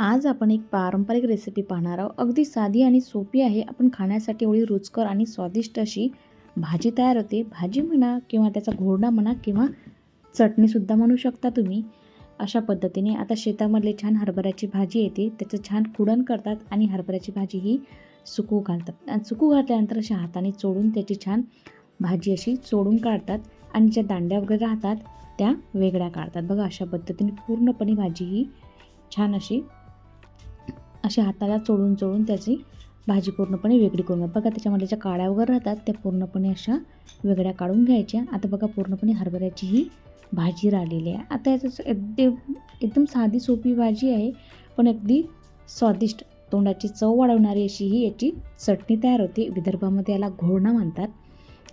आज आपण एक पारंपरिक रेसिपी पाहणार आहोत. अगदी साधी आणि सोपी आहे. आपण खाण्यासाठी एवढी रुचकर आणि स्वादिष्ट अशी भाजी तयार होते. भाजी म्हणा किंवा त्याचा घोरडा म्हणा किंवा चटणीसुद्धा म्हणू शकता तुम्ही. अशा पद्धतीने आता शेतामधले छान हरभऱ्याची भाजी येते. त्याचं छान कुडण करतात आणि हरभऱ्याची भाजी ही सुकू घालतात. आणि सुकू घातल्यानंतर अशा हाताने चोडून त्याची छान भाजी अशी चोडून काढतात आणि ज्या दांड्या वगैरे राहतात त्या वेगळ्या काढतात. बघा अशा पद्धतीने पूर्णपणे भाजी ही छान अशी अशी हाताला चोळून चोळून त्याची भाजी पूर्णपणे वेगळी करून बघा त्याच्यामध्ये ज्या काळ्या वगैरे राहतात त्या पूर्णपणे अशा वेगळ्या काढून घ्यायच्या. आता बघा पूर्णपणे हरभऱ्याची ही भाजी राहिलेली आहे. आता याचं एकदम एकदम साधी सोपी भाजी आहे पण अगदी स्वादिष्ट. तोंडाची चव वाढवणारी अशी ही याची चटणी तयार होते. विदर्भामध्ये याला घोडणा म्हणतात.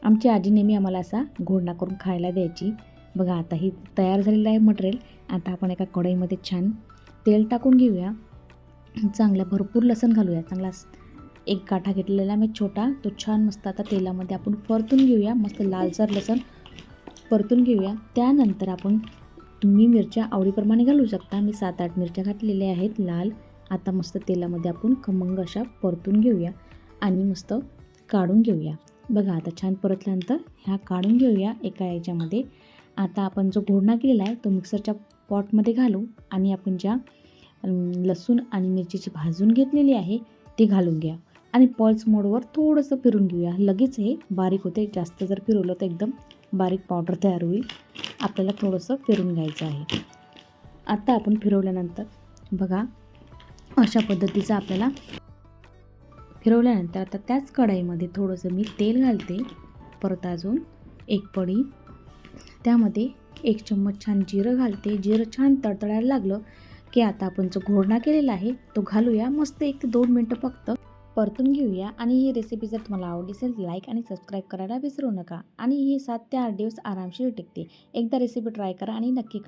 आमची आजी नेहमी आम्हाला असा घोडणा करून खायला द्यायची. बघा आता ही तयार झालेलं आहे मटेरियल. आता आपण एका कढईमध्ये छान तेल टाकून घेऊया. चांगला भरपूर लसण घालूया. चांगला एक गाठा घेतलेला मी छोटा. तो छान मस्त आता तेलामध्ये आपण परतून घेऊया. मस्त लालसर लसण परतून घेऊया. त्यानंतर आपण तुम्ही मिरच्या आवडीप्रमाणे घालू शकता. मी सात आठ मिरच्या घातलेल्या आहेत लाल. आता मस्त तेलामध्ये आपण खमंग अशा परतून घेऊया आणि मस्त काढून घेऊया. बघा आता छान परतल्यानंतर ह्या काढून घेऊया एका याच्यामध्ये. आता आपण जो घोडणा केलेला आहे तो मिक्सरच्या पॉटमध्ये घालू आणि आपण ज्या लसूण आणि मिरचीची भाजून घेतलेली आहे ती घालून घ्या. आणि पल्स मोडवर थोडंसं फिरून घेऊया. लगेच हे बारीक होते. जास्त जर फिरवलं तर एकदम बारीक पावडर तयार होईल. आपल्याला थोडंसं फिरून घ्यायचं आहे. आता आपण फिरवल्यानंतर बघा अशा पद्धतीचं आपल्याला फिरवल्यानंतर आता त्याच कढाईमध्ये थोडंसं मी तेल घालते. परत अजून एक पडी त्यामध्ये एक चम्मच छान जिरं घालते. जिरं छान तडतडायला लागलं की आता आपण जो घोरणा केलेला आहे तो घालूया. मस्त एक ते दोन मिनटं फक्त परतून घेऊया. आणि ही रेसिपी जर तुम्हाला आवडली असेल लाईक आणि सबस्क्राईब करायला विसरू नका. आणि ही सात ते आठ दिवस आरामशीर टिकते. एकदा रेसिपी ट्राय करा आणि नक्की